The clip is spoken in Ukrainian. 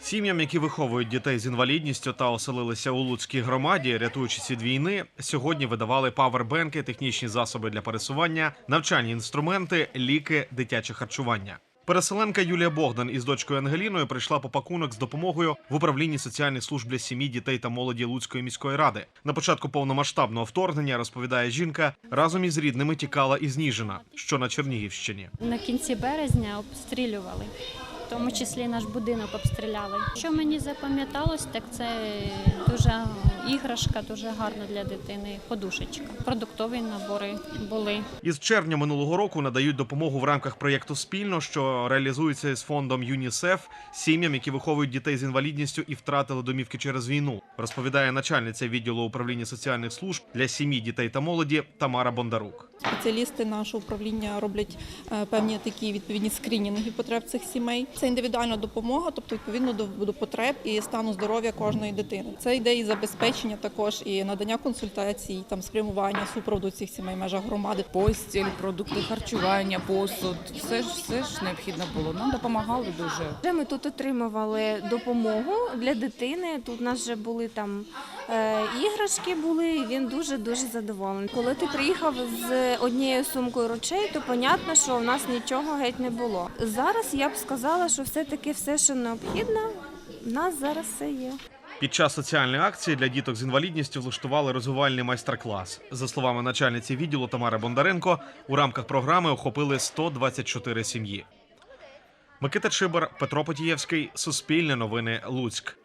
Сім'ям, які виховують дітей з інвалідністю та оселилися у Луцькій громаді, рятуючись від війни, сьогодні видавали павербенки, технічні засоби для пересування, навчальні інструменти, ліки, дитяче харчування. Переселенка Юлія Богдан із дочкою Ангеліною прийшла по пакунок з допомогою в управлінні соціальних служб для сім'ї, дітей та молоді Луцької міської ради. На початку повномасштабного вторгнення розповідає жінка, разом із рідними тікала із Ніжина, що на Чернігівщині. На кінці березня обстрілювали, тому числі наш будинок обстріляли. Що мені запам'яталось, так це дуже іграшка, дуже гарна для дитини. Подушечка. Продуктові набори були. Із червня минулого року надають допомогу в рамках проєкту спільно, що реалізується з фондом ЮНІСЕФ сім'ям, які виховують дітей з інвалідністю і втратили домівки через війну. Розповідає начальниця відділу управління соціальних служб для сім'ї, дітей та молоді Тамара Бондарук. Спеціалісти нашого управління роблять е, певні такі відповідні скринінги потреб цих сімей. Це індивідуальна допомога, тобто відповідно до, до потреб і стану здоров'я кожної дитини. Це йде і забезпечення також і надання консультацій, там спрямування супроводу цих сімей в межах громади. постіль, продукти харчування, посуд. Все ж все ж необхідно було. Нам допомагали дуже. Вже ми тут отримували допомогу для дитини. Тут у нас вже були там е, іграшки були, і він дуже дуже задоволений. Коли ти приїхав з однією сумкою речей, то понятно, що в нас нічого геть не було. Зараз я б сказала, що все-таки все, що необхідно, в нас зараз все є. Під час соціальної акції для діток з інвалідністю влаштували розвивальний майстер-клас. За словами начальниці відділу Тамари Бондаренко, у рамках програми охопили 124 сім'ї. Микита Чибар, Петро Потієвський, Суспільне новини, Луцьк.